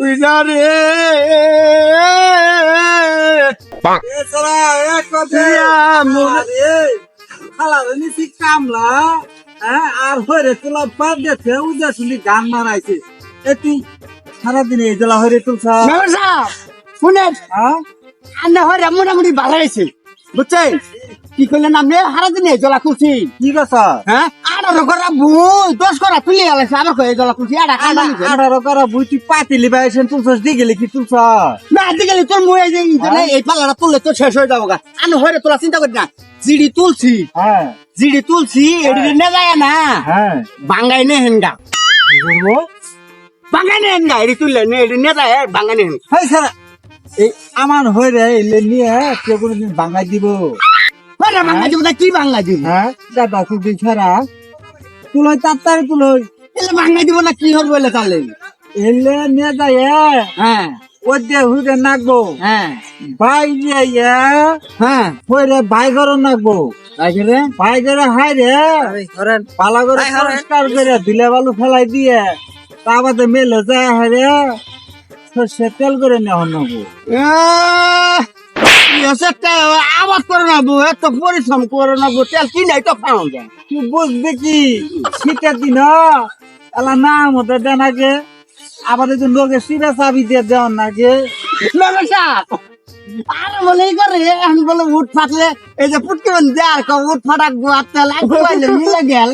তুই এছাড়া এক কথা খালারে নিছি কামলা হ্যাঁ? আর হরে তোলা বাদ দিয়েছে উদা শুনি গান মারাইছে। এ তুই সারাদিন এই জেলা হরে তুলছা? শুনেন হ্যাঁ? আন্না হয় মোটামুটি ভালো হয়েছে। বুঝছেন? কি করলেন আপনি? হারা দিনে জলা খুশি কি কথা হ্যাঁ? আঠারো করা ভুল দশ করা তুলে গেছে আবার কয়ে জলা খুশি আটা কাটা আঠারো করা বুই তুই পাতি লিবাইছেন তুলছস দি গেলে কি তুলছ না দিকে তোর মুয়ে যে ইন্টারনেট এই পাল্লাটা তুললে তো শেষ হয়ে যাব গা আমি হয়ে তোলা চিন্তা করি না জিডি তুলছি। হ্যাঁ। জিডি তুলছি এটি নে যায় না। হ্যাঁ। বাঙ্গাই নে হেনগা। কি বাঙ্গাই নে হেনগা এটি তুললে নে এটি নে যায় বাঙ্গাই নে হেনগা। হাই সারা এই আমার হয়ে এলে নিয়ে কে কোনোদিন বাঙাই দিব। বাঙ্গাই দিব তা কি বাঙ্গাই দিব? হ্যাঁ দাদা ছাড়া তুলই তাড়াতাড়ি তুলই এলে বাঙ্গাই দিব না কি হবে বলে তাহলে? এলে নিয়ে যায় হ্যাঁ। ও দিয়ে হুইরে নাকবো। হ্যাঁ। ভাই দিয়ে হ্যাঁ। হইরে ভাই ঘর নাকবো। ভাই ঘরে? হাই রে। পালা করে পরিষ্কার করে ধুলে বালু ফেলাই দিয়ে তা বাদে মেলে যায় হারে সর্ষে তেল করে নেওয়া নেব আবাদ করে না বউ এত পরিশ্রম করে না বউ তেল কি নাই তো খাওয়া যায়। তুই বুঝবে কি? শীতের দিন এলা না মতো দেন আগে আবার লোকে সিরা চাবি দিয়ে দেওয়ার ব্যবসা আর বলে করে বলে ফাটলে, এই যে পুটকে ফাটাক গেল।